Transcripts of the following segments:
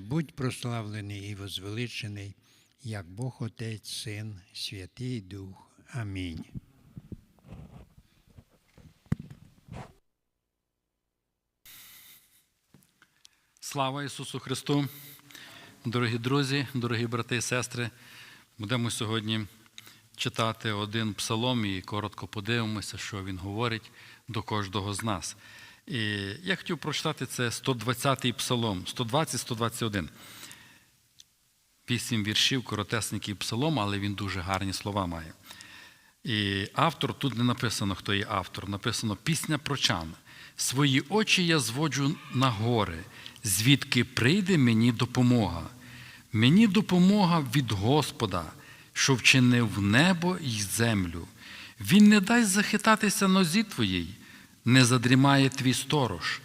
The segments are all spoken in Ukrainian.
Будь прославлений і возвеличений, як Бог Отець, Син, Святий Дух. Амінь. Слава Ісусу Христу! Дорогі друзі, дорогі брати і сестри, будемо сьогодні читати один псалом і коротко подивимося, що він говорить до кожного з нас. І я хотів прочитати це 120-й псалом, 120-121. Вісім віршів, коротесникий псалом, але він дуже гарні слова має. І автор тут не написано, хто є автор, написано пісня прочан. Свої очі я зводжу на гори, звідки прийде мені допомога. Мені допомога від Господа, що вчинив небо і землю. Він не дасть захитатися нозі твоїй, не задрімає твій сторож.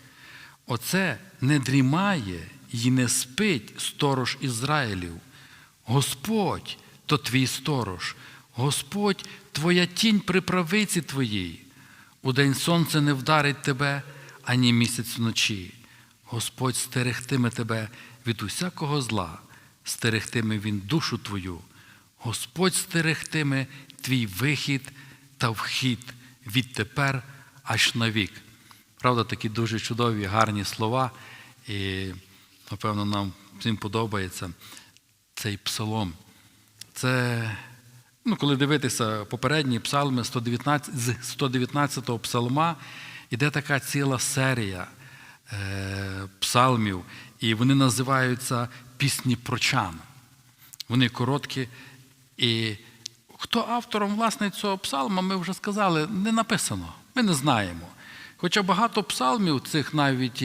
Оце не дрімає і не спить сторож Ізраїлів. Господь то твій сторож, Господь твоя тінь при правиці твоїй. Удень сонце не вдарить тебе, ані місяць вночі. Господь стерегтиме тебе від усякого зла, стерегтиме Він душу твою. Господь стерегтиме твій вихід та вхід відтепер аж навік. Правда, такі дуже чудові, гарні слова. І, напевно, нам всім подобається цей псалом. Це, ну, коли дивитися попередні псалми 119, з 119-го псалма, іде така ціла серія е, псалмів, і вони називаються пісні прочан. Вони короткі. І хто автором власне цього псалма, ми вже сказали, не написано. Ми не знаємо. Хоча багато псалмів цих навіть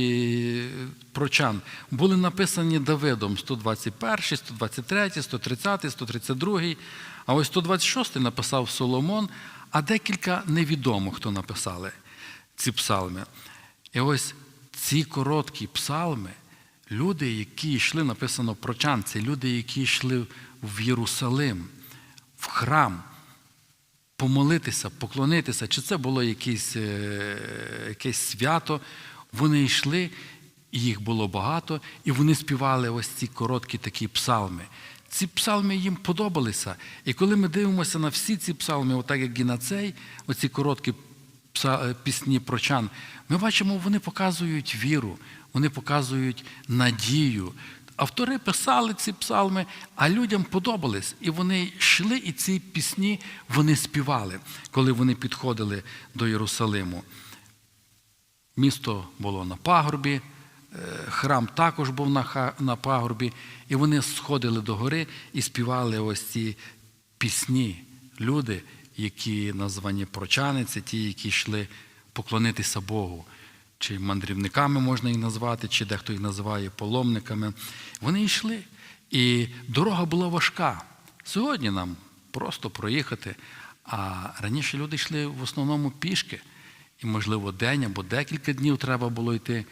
прочан були написані Давидом 121, 123, 130, 132, а ось 126 написав Соломон, а декілька невідомо, хто написали ці псалми. І ось ці короткі псалми, люди, які йшли, написано прочан, це люди, які йшли в Єрусалим, в храм помолитися, поклонитися, чи це було якесь, е, якесь свято. Вони йшли, і їх було багато, і вони співали ось ці короткі такі псалми. Ці псалми їм подобалися. І коли ми дивимося на всі ці псалми, отак як і на цей, оці короткі е, пісні прочан, ми бачимо, вони показують віру, вони показують надію. Автори писали ці псалми, а людям подобались. І вони йшли, і ці пісні вони співали, коли вони підходили до Єрусалиму. Місто було на пагорбі, е, храм також був на пагорбі, і вони сходили до гори і співали ось ці пісні. Люди, які названі прочани, це ті, які йшли поклонитися Богу. Чи мандрівниками можна їх назвати, чи дехто їх називає паломниками. Вони йшли, і дорога була важка. Сьогодні нам просто проїхати. А раніше люди йшли в основному пішки, і, можливо, день або декілька днів треба було йти.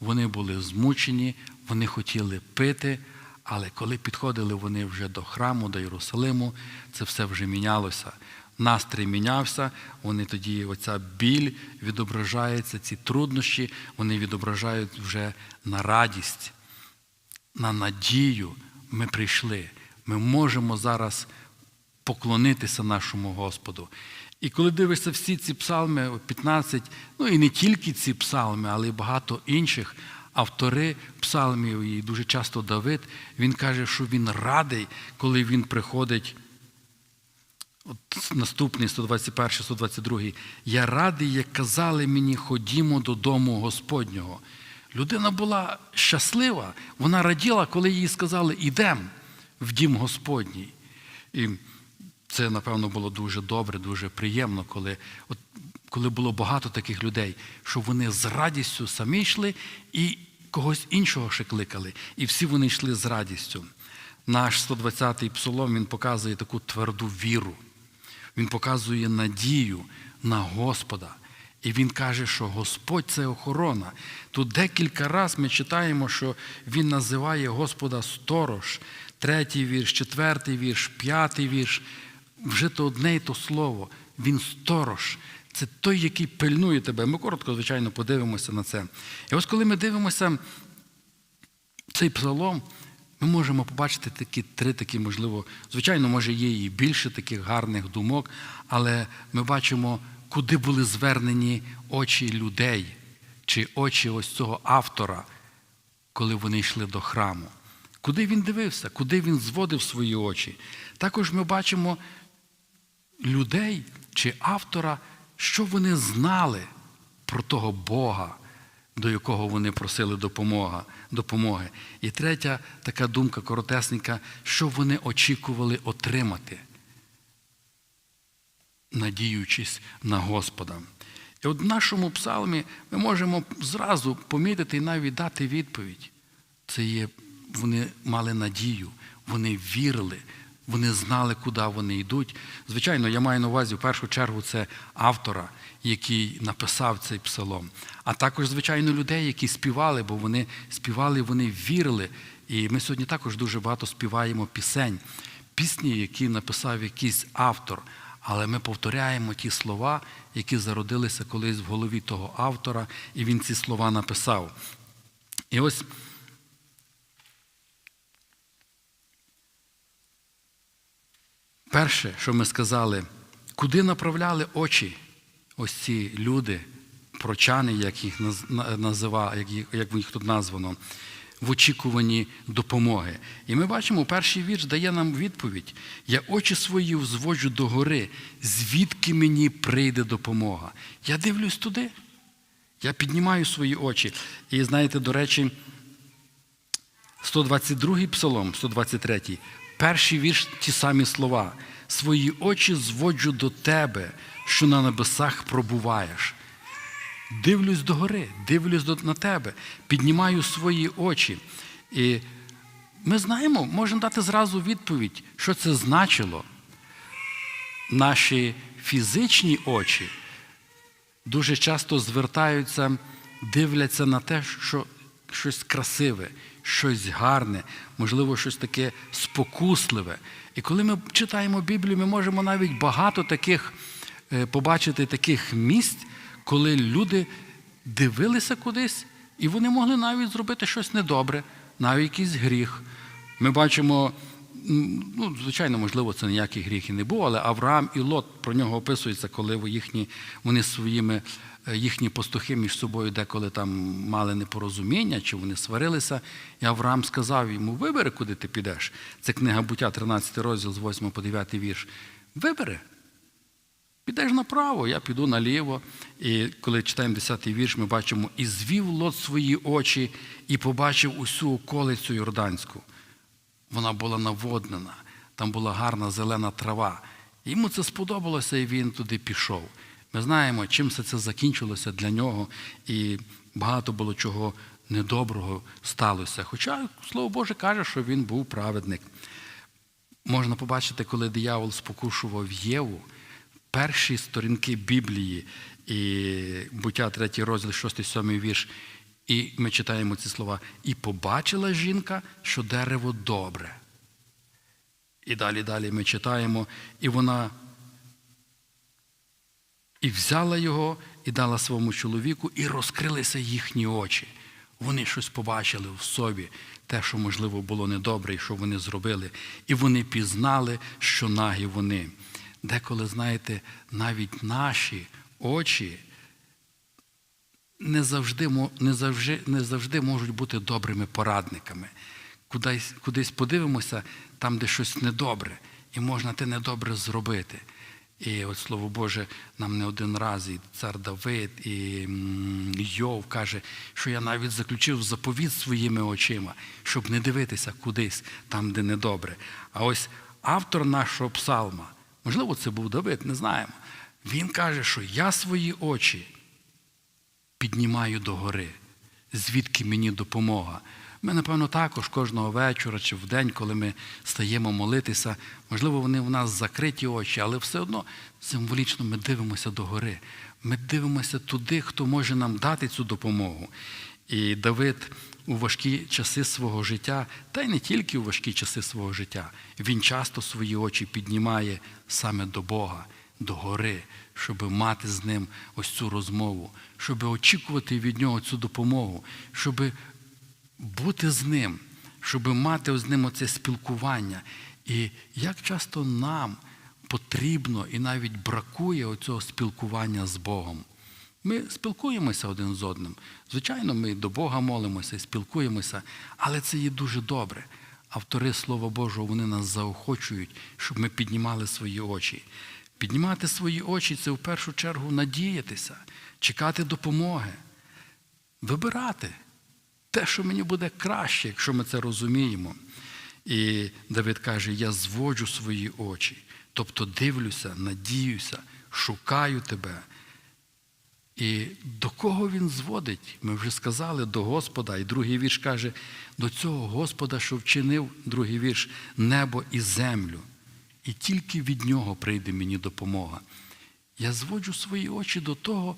Вони були змучені, вони хотіли пити, але коли підходили вони вже до храму, до Єрусалиму, це все вже мінялося. Настрій мінявся, вони тоді, оця біль відображається, ці труднощі, вони відображають вже на радість, на надію. Ми прийшли. Ми можемо зараз поклонитися нашому Господу. І коли дивишся всі ці псалми, 15, ну і не тільки ці псалми, але й багато інших автори псалмів, і дуже часто Давид, він каже, що він радий, коли він приходить. От наступний 121, 122. Я радий, як казали мені, ходімо додому Господнього. Людина була щаслива, вона раділа, коли їй сказали, ідемо в дім Господній. І це, напевно, було дуже добре, дуже приємно, коли, от, коли було багато таких людей, що вони з радістю самі йшли і когось іншого ще кликали. І всі вони йшли з радістю. Наш 120-й псалом він показує таку тверду віру. Він показує надію на Господа. І він каже, що Господь це охорона. Тут декілька разів ми читаємо, що Він називає Господа сторож, третій вірш, четвертий вірш, п'ятий вірш. Вже то одне і то слово. Він сторож. Це той, який пильнує тебе. Ми коротко, звичайно, подивимося на це. І ось коли ми дивимося цей псалом ми можемо побачити такі три такі, можливо, звичайно, може, є і більше таких гарних думок, але ми бачимо, куди були звернені очі людей чи очі ось цього автора, коли вони йшли до храму. Куди він дивився, куди він зводив свої очі. Також ми бачимо людей чи автора, що вони знали про того Бога, до якого вони просили допомога, допомоги. І третя така думка коротесенька, що вони очікували отримати, надіючись на Господа. І от в нашому псалмі ми можемо зразу помітити і навіть дати відповідь. Це є, вони мали надію, вони вірили, вони знали, куди вони йдуть. Звичайно, я маю на увазі в першу чергу це автора, який написав цей псалом, а також, звичайно, людей, які співали, бо вони співали, вони вірили. І ми сьогодні також дуже багато співаємо пісень, пісні, які написав якийсь автор. Але ми повторяємо ті слова, які зародилися колись в голові того автора, і він ці слова написав. І ось перше, що ми сказали, куди направляли очі ось ці люди, прочани, як їх називав, як їх, тут названо, в очікуванні допомоги. І ми бачимо, перший вірш дає нам відповідь: я очі свої взводжу до гори, звідки мені прийде допомога. Я дивлюсь туди. Я піднімаю свої очі. І знаєте, до речі, 122-й псалом, 123, перший вірш ті самі слова. Свої очі зводжу до тебе, що на небесах пробуваєш. Дивлюсь до гори, дивлюсь на тебе, піднімаю свої очі. І ми знаємо, можемо дати зразу відповідь, що це значило. Наші фізичні очі дуже часто звертаються, дивляться на те, що щось красиве, щось гарне, можливо, щось таке спокусливе. І коли ми читаємо Біблію, ми можемо навіть багато таких побачити таких місць, коли люди дивилися кудись, і вони могли навіть зробити щось недобре, навіть якийсь гріх. Ми бачимо, ну, звичайно, можливо, це ніякий гріх і не був, але Авраам і Лот про нього описується, коли їхні, вони своїми, їхні пастухи між собою деколи там мали непорозуміння, чи вони сварилися. І Авраам сказав йому: Вибери, куди ти підеш. Це книга буття, 13 розділ з 8 по 9 вірш. Вибери. Підеш направо, я піду наліво. І коли читаємо 10-й вірш, ми бачимо, і звів лот свої очі і побачив усю околицю Йорданську. Вона була наводнена, там була гарна зелена трава. Йому це сподобалося, і він туди пішов. Ми знаємо, чим все це закінчилося для нього, і багато було чого недоброго сталося. Хоча, Слово Боже каже, що він був праведник. Можна побачити, коли диявол спокушував Єву перші сторінки Біблії, і буття 3 розділ, 6-7 вірш. І ми читаємо ці слова. І побачила жінка, що дерево добре. І далі далі ми читаємо, і вона і взяла його, і дала своєму чоловіку, і розкрилися їхні очі. Вони щось побачили в собі, те, що, можливо, було недобре, і що вони зробили. І вони пізнали, що нагі вони. Деколи, знаєте, навіть наші очі не завжди не завжди, не завжди можуть бути добрими порадниками. Кудись, кудись подивимося, там, де щось недобре, і можна те недобре зробити. І от Слово Боже, нам не один раз і цар Давид, і Йов каже, що я навіть заключив заповіт своїми очима, щоб не дивитися кудись там, де недобре. А ось автор нашого псалма. Можливо, це був Давид, не знаємо. Він каже, що я свої очі піднімаю до гори, звідки мені допомога. Ми, напевно, також кожного вечора чи в день, коли ми стаємо молитися, можливо, вони в нас закриті очі, але все одно символічно ми дивимося до гори. Ми дивимося туди, хто може нам дати цю допомогу. І Давид у важкі часи свого життя, та й не тільки у важкі часи свого життя, він часто свої очі піднімає саме до Бога, до гори, щоб мати з ним ось цю розмову, щоб очікувати від нього цю допомогу, щоб бути з ним. щоб мати з ним оце спілкування. І як часто нам потрібно і навіть бракує оцього спілкування з Богом. Ми спілкуємося один з одним. Звичайно, ми до Бога молимося і спілкуємося, але це є дуже добре. Автори Слова Божого вони нас заохочують, щоб ми піднімали свої очі. Піднімати свої очі це в першу чергу надіятися, чекати допомоги, вибирати те, що мені буде краще, якщо ми це розуміємо. І Давид каже: Я зводжу свої очі, тобто дивлюся, надіюся, шукаю тебе. І до кого він зводить? Ми вже сказали до Господа. І другий вірш каже, до цього Господа, що вчинив, другий вірш, небо і землю. І тільки від нього прийде мені допомога. Я зводжу свої очі до того,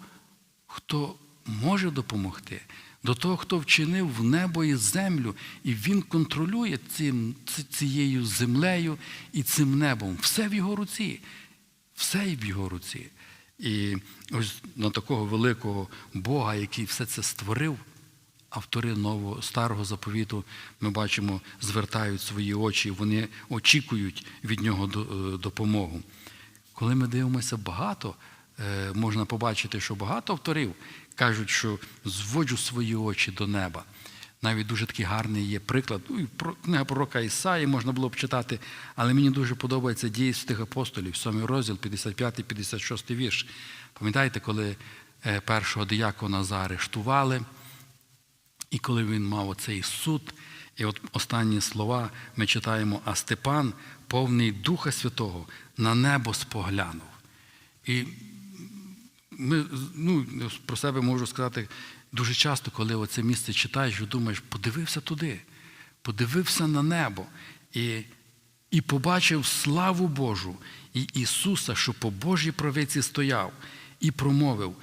хто може допомогти, до того, хто вчинив в небо і землю, і він контролює цим, цією землею і цим небом. Все в його руці, все в його руці. І ось на такого великого Бога, який все це створив, автори нового старого заповіту, ми бачимо, звертають свої очі, вони очікують від нього е, допомогу. Коли ми дивимося багато, е, можна побачити, що багато авторів кажуть, що зводжу свої очі до неба. Навіть дуже такий гарний є приклад. Ну, Книга пророка Ісаї можна було б читати, але мені дуже подобається дії святих апостолів, 7 розділ, 55-56 вірш. Пам'ятаєте, коли е, першого диякона заарештували, і коли він мав оцей суд, і от останні слова ми читаємо, а Степан, повний Духа Святого, на небо споглянув. І ми, ну, про себе можу сказати, дуже часто, коли оце місце читаєш, думаєш, подивився туди, подивився на небо і, і побачив славу Божу і Ісуса, що по Божій правиці стояв, і промовив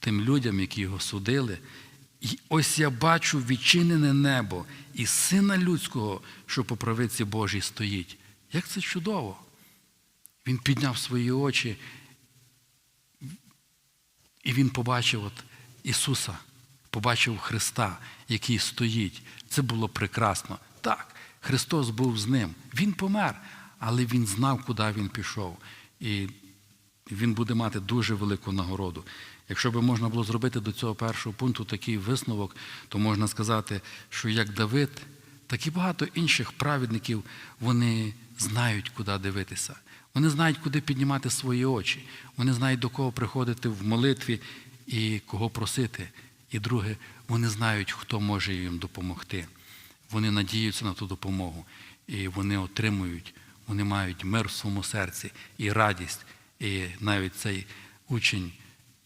тим людям, які його судили. І ось я бачу відчинене небо і Сина Людського, що по правиці Божій стоїть. Як це чудово! Він підняв свої очі, і він побачив от Ісуса, побачив Христа, який стоїть. Це було прекрасно. Так, Христос був з ним. Він помер, але Він знав, куди він пішов. І він буде мати дуже велику нагороду. Якщо би можна було зробити до цього першого пункту такий висновок, то можна сказати, що як Давид, так і багато інших праведників, вони знають, куди дивитися. Вони знають, куди піднімати свої очі. Вони знають, до кого приходити в молитві і кого просити. І друге, вони знають, хто може їм допомогти. Вони надіються на ту допомогу, і вони отримують, вони мають мир в своєму серці і радість. І навіть цей учень,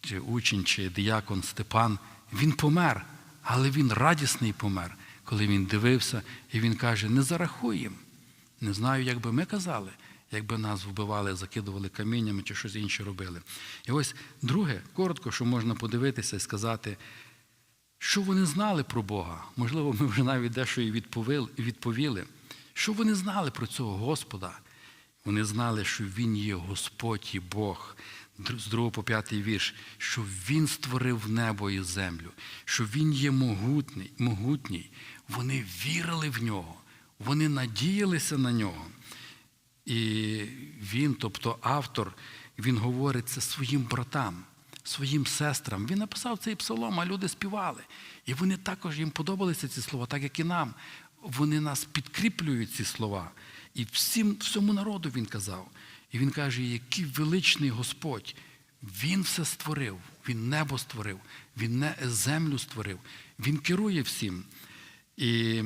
чи учень, чи диякон Степан, він помер, але він радісний помер, коли він дивився, і він каже: не зарахуй їм. Не знаю, як би ми казали, якби нас вбивали, закидували каміннями чи щось інше робили. І ось друге, коротко, що можна подивитися і сказати, що вони знали про Бога. Можливо, ми вже навіть дещо і відповіли. Що вони знали про цього Господа? Вони знали, що Він є Господь і Бог. З 2 по 5 вірш, що Він створив небо і землю, що Він є могутній, могутній. Вони вірили в нього, вони надіялися на нього. І він, тобто автор, він говорить це своїм братам, своїм сестрам. Він написав цей псалом, а люди співали. І вони також їм подобалися ці слова, так як і нам. Вони нас підкріплюють ці слова. І всім, всьому народу він казав. І він каже, який величний Господь. Він все створив, Він небо створив, Він не землю створив, Він керує всім. І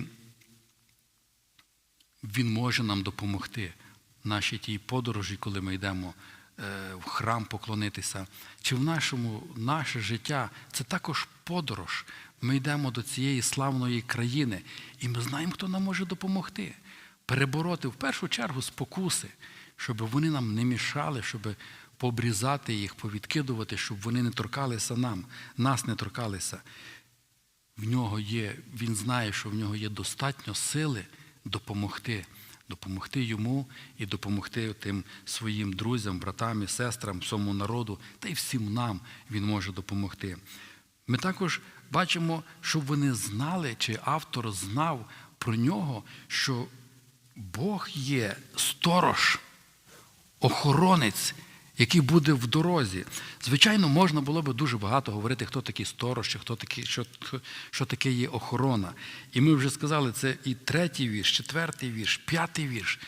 він може нам допомогти нашій тій подорожі, коли ми йдемо е, в храм поклонитися. Чи в нашому наше життя це також подорож. Ми йдемо до цієї славної країни, і ми знаємо, хто нам може допомогти. Перебороти в першу чергу спокуси, щоб вони нам не мішали, щоб пообрізати їх, повідкидувати, щоб вони не торкалися нам, нас не торкалися. В нього є, він знає, що в нього є достатньо сили допомогти, допомогти йому і допомогти тим своїм друзям, братам і сестрам, всьому народу, та й всім нам він може допомогти. Ми також бачимо, щоб вони знали, чи автор знав про нього, що Бог є сторож, охоронець, який буде в дорозі. Звичайно, можна було би дуже багато говорити, хто такий сторож, хто такий, що, що таке є охорона. І ми вже сказали, це і третій вірш, четвертий вірш, п'ятий вірш.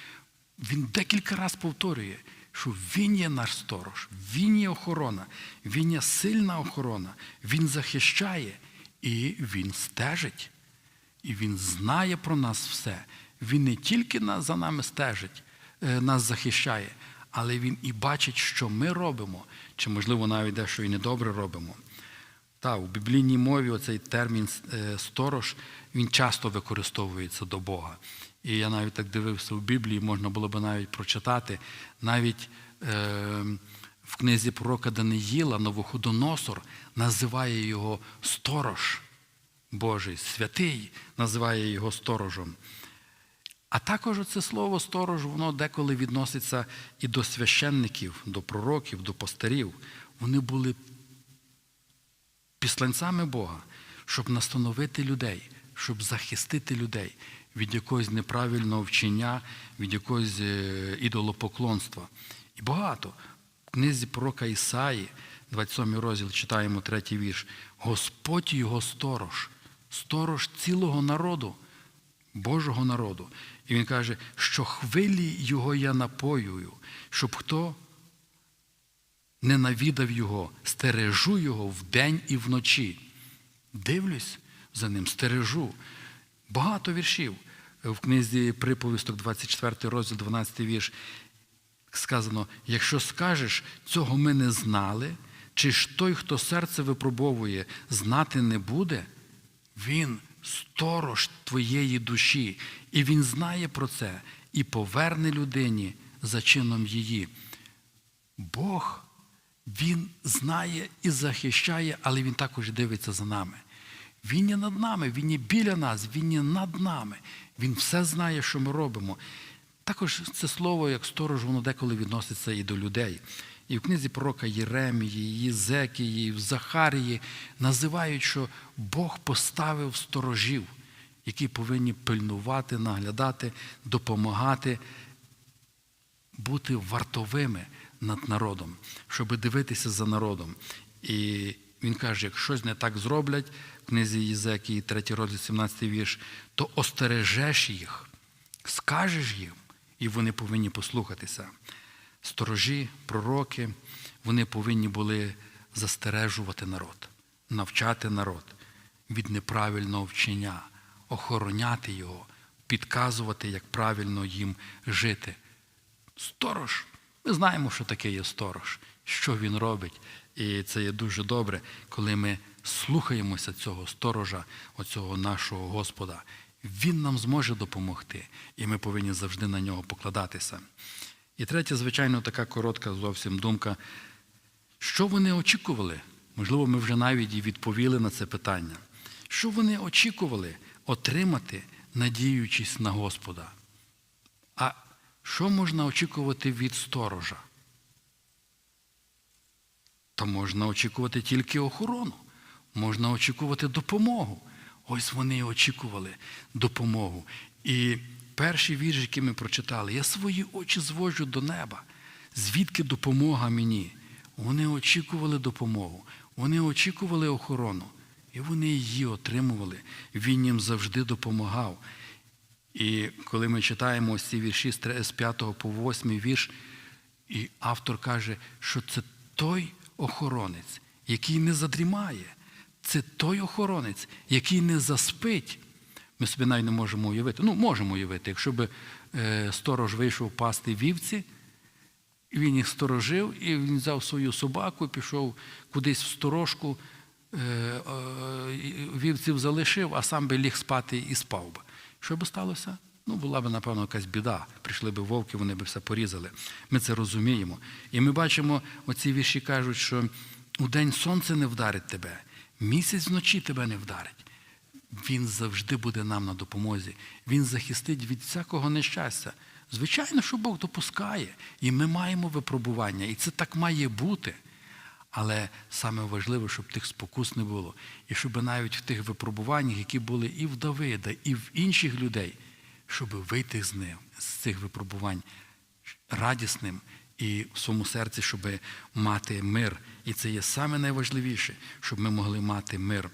Він декілька разів повторює, що він є наш сторож, він є охорона, він є сильна охорона, він захищає і він стежить. І він знає про нас все. Він не тільки за нами стежить, е, нас захищає, але він і бачить, що ми робимо, чи, можливо, навіть дещо і недобре робимо. Та, у біблійній мові оцей термін е, сторож він часто використовується до Бога. І я навіть так дивився в Біблії, можна було би навіть прочитати, навіть е, в книзі пророка Даниїла Новоходоносор називає його сторож Божий, святий називає його сторожем. А також це слово сторож, воно деколи відноситься і до священників, до пророків, до пастирів. Вони були післанцями Бога, щоб настановити людей, щоб захистити людей від якогось неправильного вчення, від якогось е, ідолопоклонства. І багато. В книзі пророка Ісаї, 27 розділ, читаємо третій вірш. Господь його сторож, сторож цілого народу, Божого народу. І він каже, що хвилі його я напоюю, щоб хто не навідав його, стережу його вдень і вночі. Дивлюсь за ним, стережу. Багато віршів. В книзі приповісток, 24 розділ, 12 вірш, сказано: якщо скажеш, цього ми не знали, чи ж той, хто серце випробовує, знати не буде, він сторож твоєї душі, і він знає про це і поверне людині за чином її. Бог, Він знає і захищає, але Він також дивиться за нами. Він є над нами, Він є біля нас, Він є над нами. Він все знає, що ми робимо. Також це слово, як сторож, воно деколи відноситься і до людей. І в книзі пророка Єремії, Єзекії, в Захарії називають, що Бог поставив сторожів, які повинні пильнувати, наглядати, допомагати, бути вартовими над народом, щоб дивитися за народом. І він каже, як щось не так зроблять, в книзі Єзекії, 3 розділ, 17 вірш, то остережеш їх, скажеш їм, і вони повинні послухатися. Сторожі, пророки, вони повинні були застережувати народ, навчати народ від неправильного вчення, охороняти його, підказувати, як правильно їм жити. Сторож. Ми знаємо, що таке є сторож, що він робить. І це є дуже добре, коли ми слухаємося цього сторожа, оцього нашого Господа. Він нам зможе допомогти, і ми повинні завжди на нього покладатися. І третя, звичайно, така коротка зовсім думка. Що вони очікували? Можливо, ми вже навіть і відповіли на це питання. Що вони очікували отримати, надіючись на Господа? А що можна очікувати від сторожа? Та можна очікувати тільки охорону, можна очікувати допомогу. Ось вони і очікували допомогу. І перший вірш, який ми прочитали, я свої очі зводжу до неба. Звідки допомога мені? Вони очікували допомогу, вони очікували охорону, і вони її отримували. Він їм завжди допомагав. І коли ми читаємо ось ці вірші з 3 з 5 по 8 вірш, і автор каже, що це той охоронець, який не задрімає. Це той охоронець, який не заспить. Ми собі навіть не можемо уявити. Ну, можемо уявити, якщо б е, сторож вийшов пасти вівці, він їх сторожив, і він взяв свою собаку, пішов кудись в сторожку, е, е, вівців залишив, а сам би ліг спати і спав би. Що би сталося? Ну, була б, напевно, якась біда. Прийшли б вовки, вони б все порізали. Ми це розуміємо. І ми бачимо, оці вірші кажуть, що у день сонце не вдарить тебе, місяць вночі тебе не вдарить. Він завжди буде нам на допомозі. Він захистить від всякого нещастя. Звичайно, що Бог допускає, і ми маємо випробування, і це так має бути. Але саме важливе, щоб тих спокус не було. І щоб навіть в тих випробуваннях, які були і в Давида, і в інших людей, щоб вийти з них, з цих випробувань радісним і в своєму серці, щоб мати мир. І це є саме найважливіше, щоб ми могли мати мир.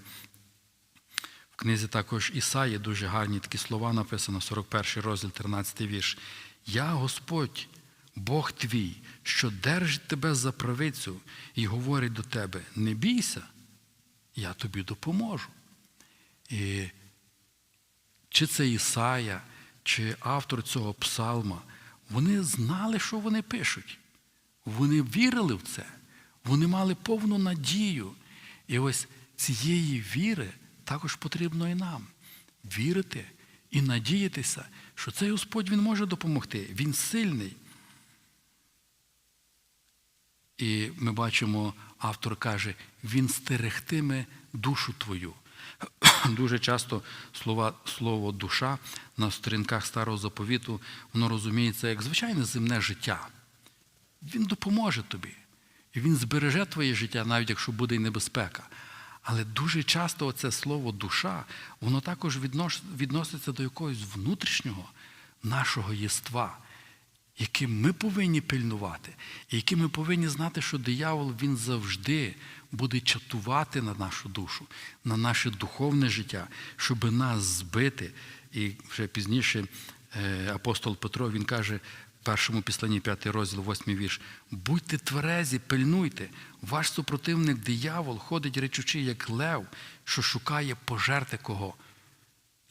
Книзі також Ісаї дуже гарні такі слова написано, 41 розділ, 13 вірш. Я Господь, Бог твій, що держить тебе за правицю і говорить до тебе: не бійся, я тобі допоможу. І чи це Ісая, чи автор цього псалма, вони знали, що вони пишуть. Вони вірили в це, вони мали повну надію. І ось цієї віри також потрібно і нам вірити і надіятися, що цей Господь Він може допомогти, Він сильний. І ми бачимо, автор каже, Він стерегтиме душу твою. Дуже часто слова, слово душа на сторінках старого заповіту, воно розуміється як звичайне земне життя. Він допоможе тобі. І він збереже твоє життя, навіть якщо буде і небезпека. Але дуже часто це слово душа, воно також відноситься до якогось внутрішнього нашого єства, яким ми повинні пильнувати, і яким ми повинні знати, що диявол він завжди буде чатувати на нашу душу, на наше духовне життя, щоб нас збити. І вже пізніше е, апостол Петро він каже першому післанні 5 розділ, 8 вірш: будьте тверезі, пильнуйте, ваш супротивник диявол ходить речучи, як лев, що шукає пожерти кого.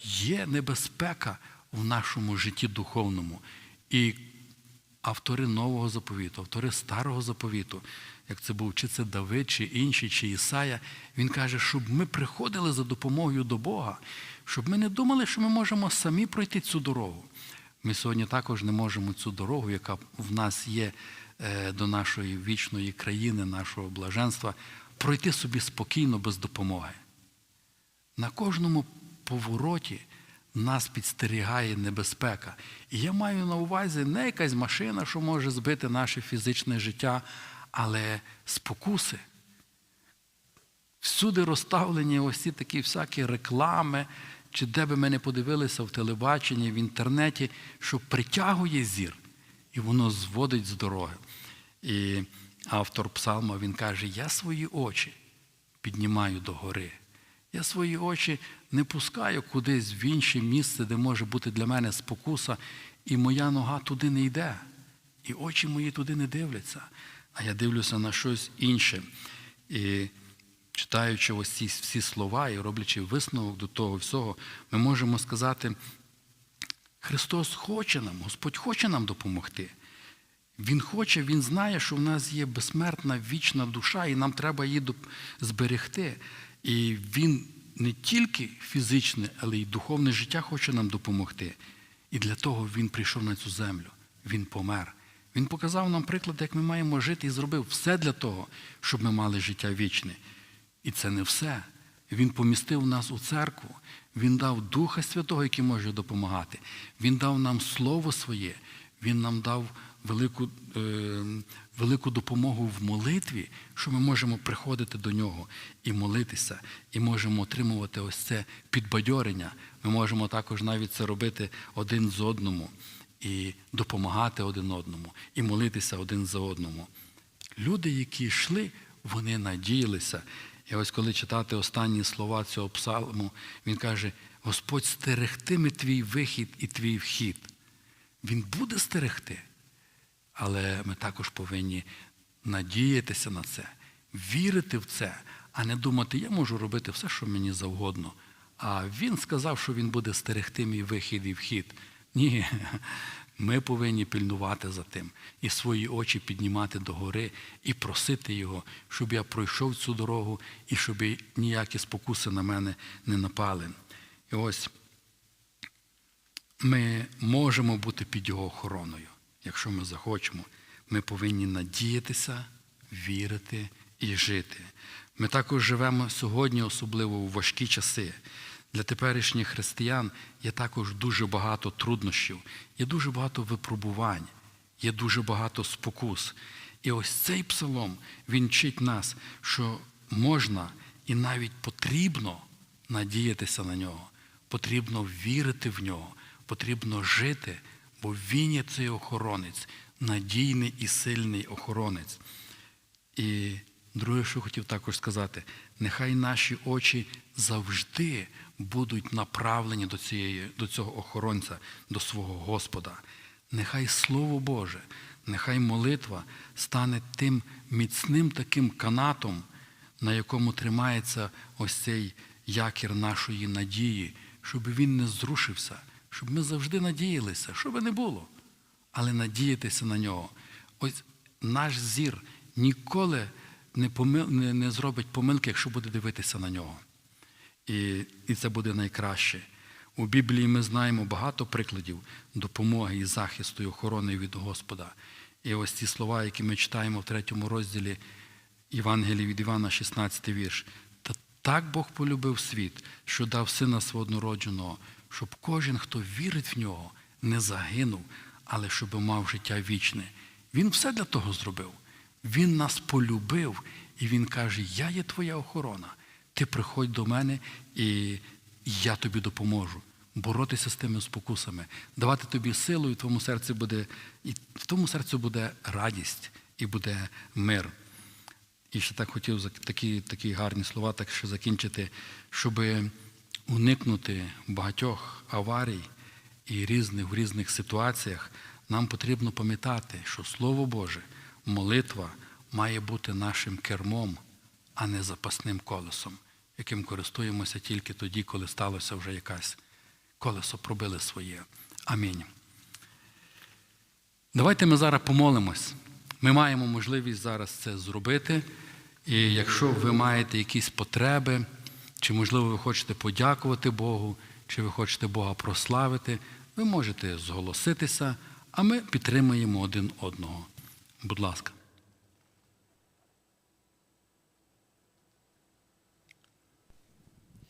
Є небезпека в нашому житті духовному. І автори нового заповіту, автори старого заповіту, як це був чи це Давид, чи інші, чи Ісая, він каже, щоб ми приходили за допомогою до Бога, щоб ми не думали, що ми можемо самі пройти цю дорогу. Ми сьогодні також не можемо цю дорогу, яка в нас є е, до нашої вічної країни, нашого блаженства, пройти собі спокійно без допомоги. На кожному повороті нас підстерігає небезпека. І я маю на увазі не якась машина, що може збити наше фізичне життя, але спокуси. Всюди розставлені ось ці такі всякі реклами, чи де би ми не подивилися в телебаченні, в інтернеті, що притягує зір, і воно зводить з дороги. І автор псалма він каже: Я свої очі піднімаю до гори. Я свої очі не пускаю кудись в інше місце, де може бути для мене спокуса, і моя нога туди не йде, і очі мої туди не дивляться, а я дивлюся на щось інше. І читаючи ось ці всі слова і роблячи висновок до того всього, ми можемо сказати, Христос хоче нам, Господь хоче нам допомогти. Він хоче, Він знає, що в нас є безсмертна вічна душа, і нам треба її зберегти. І Він не тільки фізичне, але й духовне життя хоче нам допомогти. І для того Він прийшов на цю землю. Він помер. Він показав нам приклад, як ми маємо жити, і зробив все для того, щоб ми мали життя вічне. І це не все. Він помістив нас у церкву, Він дав Духа Святого, який може допомагати. Він дав нам Слово Своє, Він нам дав велику, е, велику допомогу в молитві, що ми можемо приходити до нього і молитися, і можемо отримувати ось це підбадьорення. Ми можемо також навіть це робити один з одному, і допомагати один одному, і молитися один за одному. Люди, які йшли, вони надіялися. І ось коли читати останні слова цього псалму, він каже: Господь стерегтиме твій вихід і твій вхід. Він буде стерегти. Але ми також повинні надіятися на це, вірити в це, а не думати, я можу робити все, що мені завгодно. А він сказав, що він буде стерегти мій вихід і вхід. Ні, ми повинні пильнувати за тим і свої очі піднімати догори і просити Його, щоб я пройшов цю дорогу і щоб ніякі спокуси на мене не напали. І ось ми можемо бути під Його охороною, якщо ми захочемо. Ми повинні надіятися, вірити і жити. Ми також живемо сьогодні, особливо у важкі часи. Для теперішніх християн є також дуже багато труднощів, є дуже багато випробувань, є дуже багато спокус. І ось цей псалом, він вчить нас, що можна і навіть потрібно надіятися на нього, потрібно вірити в нього, потрібно жити, бо він є цей охоронець, надійний і сильний охоронець. І друге, що хотів також сказати, нехай наші очі завжди будуть направлені до, цієї, до цього охоронця, до свого Господа. Нехай Слово Боже, нехай молитва стане тим міцним таким канатом, на якому тримається ось цей якір нашої надії, щоб він не зрушився, щоб ми завжди надіялися, що би не було, але надіятися на нього. Ось наш зір ніколи не, помил, не, не зробить помилки, якщо буде дивитися на нього. І, і це буде найкраще. У Біблії ми знаємо багато прикладів допомоги і захисту і охорони від Господа. І ось ці слова, які ми читаємо в третьому розділі Євангелії від Івана, 16 вірш. Та так Бог полюбив світ, що дав сина свого однородженого, щоб кожен, хто вірить в нього, не загинув, але щоб мав життя вічне. Він все для того зробив. Він нас полюбив, і Він каже: Я є твоя охорона. Ти приходь до мене, і я тобі допоможу боротися з тими спокусами, давати тобі силу, і в твоєму серці буде, і в тому серці буде радість і буде мир. І ще так хотів такі, такі гарні слова, так ще закінчити, щоб уникнути багатьох аварій і різних в різних ситуаціях, нам потрібно пам'ятати, що Слово Боже, молитва має бути нашим кермом, а не запасним колесом, яким користуємося тільки тоді, коли сталося вже якась колесо пробили своє. Амінь. Давайте ми зараз помолимось. Ми маємо можливість зараз це зробити. І якщо ви маєте якісь потреби, чи, можливо, ви хочете подякувати Богу, чи ви хочете Бога прославити, ви можете зголоситися, а ми підтримуємо один одного. Будь ласка.